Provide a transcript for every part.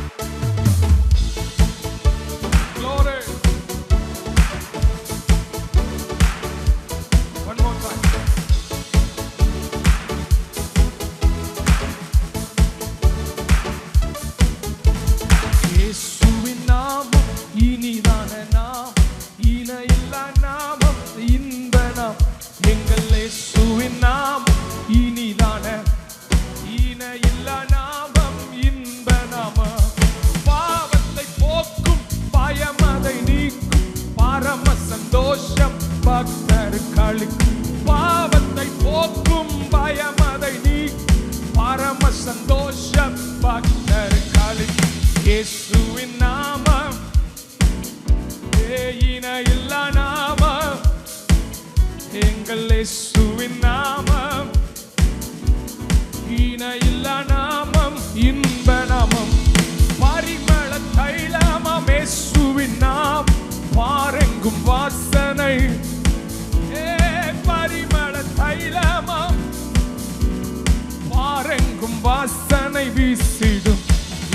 Bye. பக்தர்களுக்கு பாவத்தை போக்கும் பயம் அதை நீக்கும் பரம சந்தோஷம் பக்தர்களுக்கு இயேசுவின் நாமம். ஏயின இல்லா நாமம். எங்கள் இயேசுவின் நாமம். ஈன இல்லா நாமம் இன்ப நாமம். பரிமள தைலமம் இயேசுவின் நாம் பாரெங்கும் வாசனை. வாசனை வீசிடும்.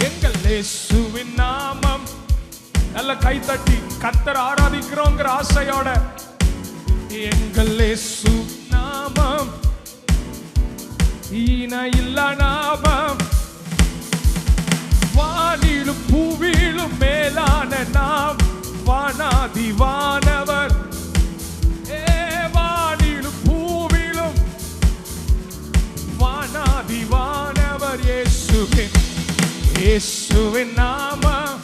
எங்கள் இயேசுவின் நாமம். நல்ல கைத்தட்டி கத்தர் ஆராதிக்கிறோங்கிற ஆசையோட. எங்கள் இயேசு நாமம். ஈன இல்ல நாமம். வானிலும் பூவிலும் மேலான நாம். வானாதிவான இயேசுவின் நாமம்.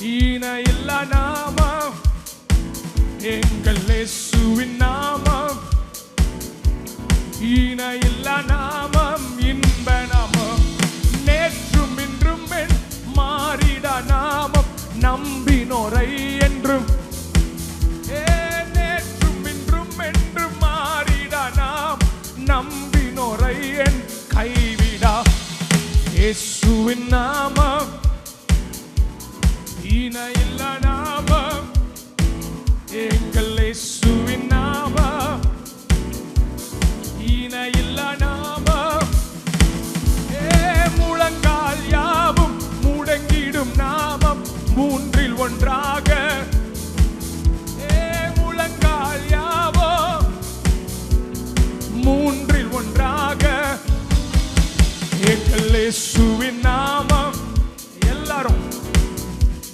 ஈன இல்லா நாமம். எங்கள் இயேசுவின் நாமம். ஈன இல்ல நாமம் இன்ப நாமம். நேற்றும் இன்றும் மாறிட நாமம். நம்பினோரை இயேசுவின் நாமம். ஈன நாமம். எங்கள் இயேசுவின் நாமம். ஈன நாமம். ஏ முழங்கால் யாவும் முடங்கிடும் நாமம். மூன்றில் ஒன்றாக இயேசுவின் நாமம். எல்லாரும்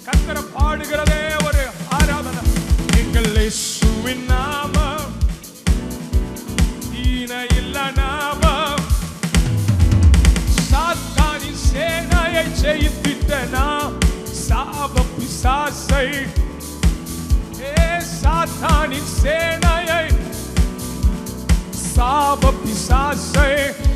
கத்தரை பாடுகிறதே ஒரு ஆராதனை. எங்கள் இயேசுவின் நாமம். ஈன இல்ல நாமம். சாத்தானின் சேனையை ஜெயித்திட்ட நாம். சாப பிசாசை. ஏ சாத்தானின் சேனையை. சாப பிசாசை.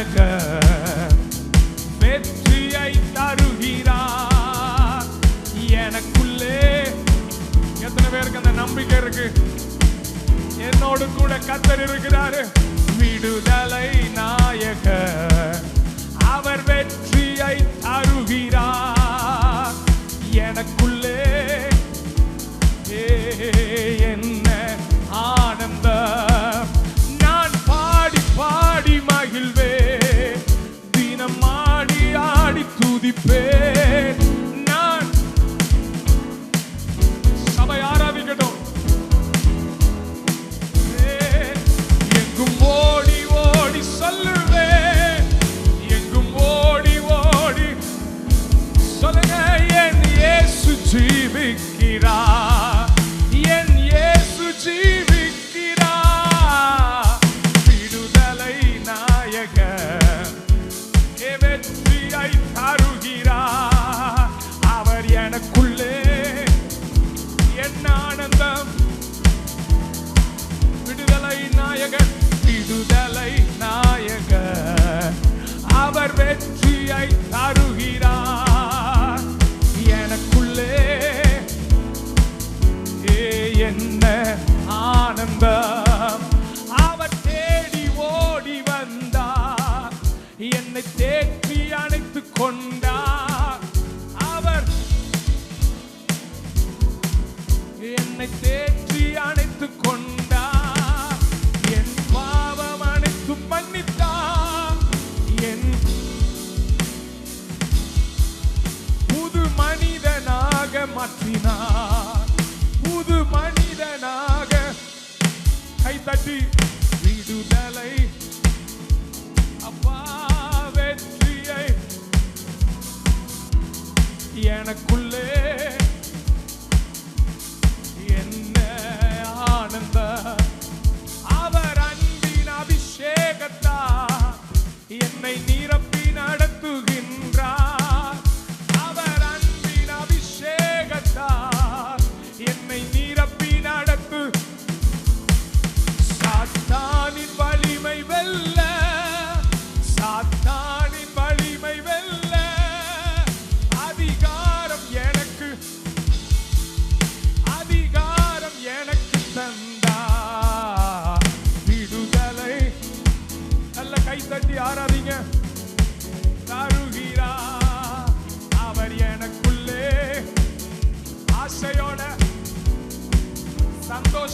நாயக வெற்றியை தருகிறார் எனக்குள்ளே எத்தனை பேருக்கு அந்த நம்பிக்கை இருக்கு? என்னோடு கூட கத்தர் இருக்கிறாரு. விடுதலை நாயக அவர் வெற்றியை தருகிறார் எனக்குள்ளே ஏ, என் de pé. தேற்றி அணைத்து கொண்டார் என் பாவம் அனைத்து மன்னித்தார் என் புது மனிதனாக மாற்றினார்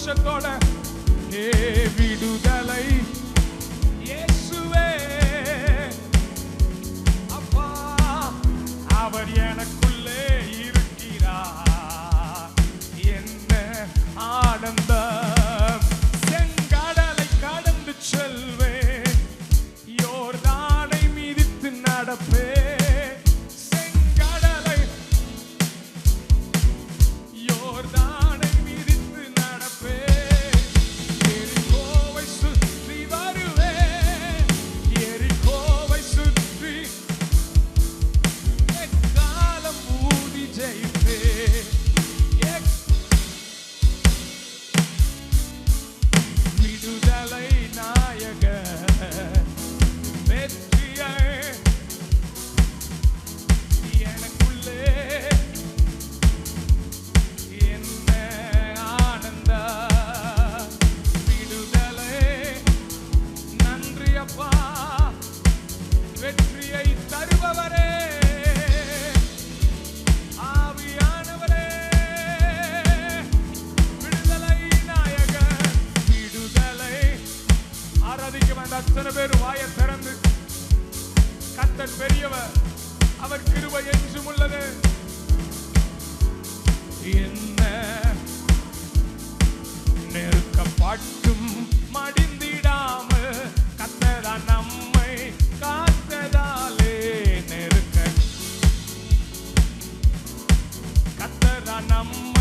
ഘോഷത്തോടെ ഹേ വിടുതലൈ ನಮ್ಮ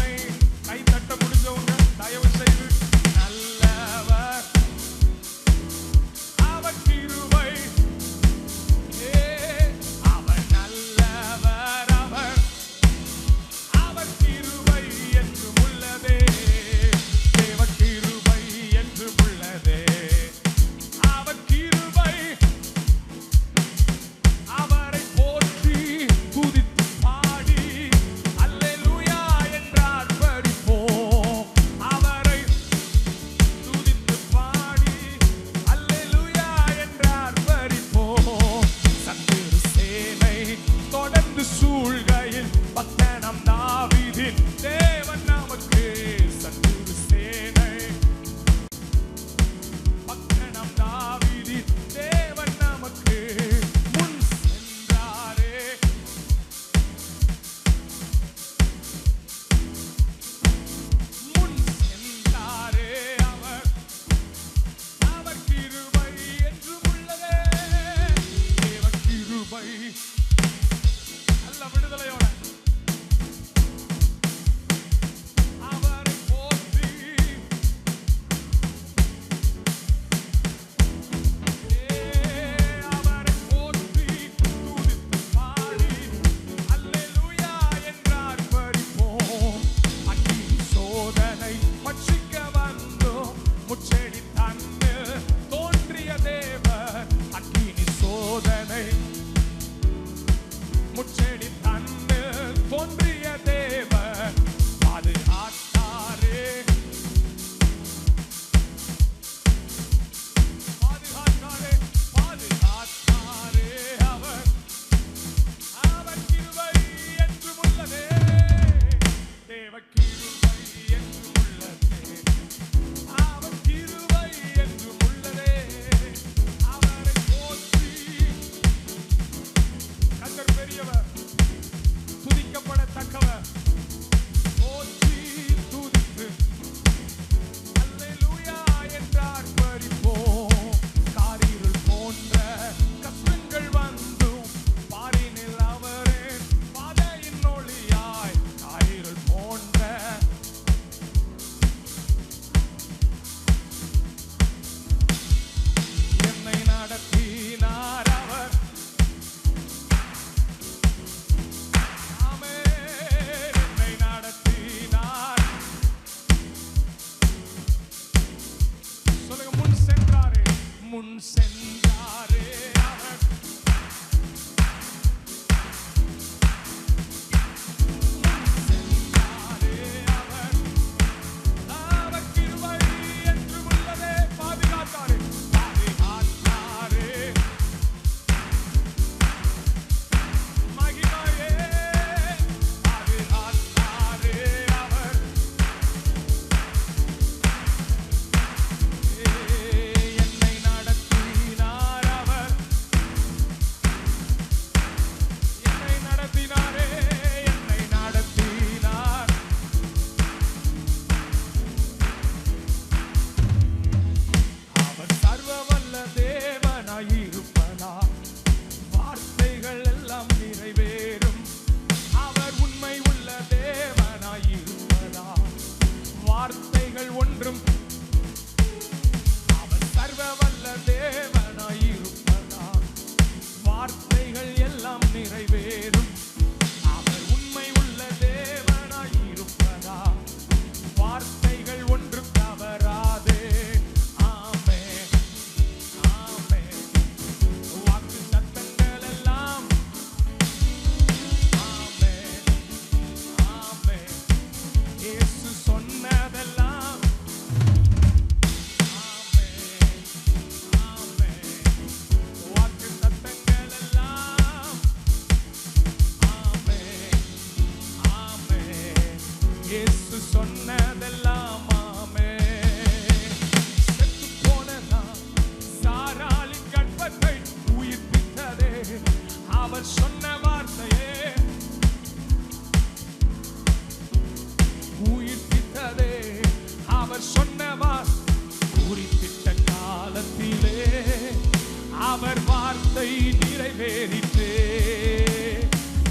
வார்த்தை நிறைவேறிற்றே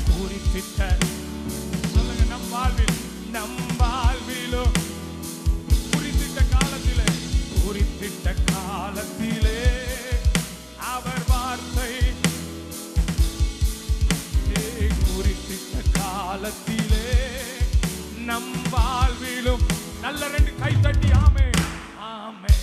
குறிப்பிட்ட சொல்லுங்க நம் வாழ்வில் நம் வாழ்விலோ. குறிப்பிட்ட காலத்திலே குறிப்பிட்ட காலத்திலே அவர் வார்த்தை. குறிப்பிட்ட காலத்திலே நம் வாழ்விலும் நல்ல ரெண்டு கை தட்டி ஆமே ஆமே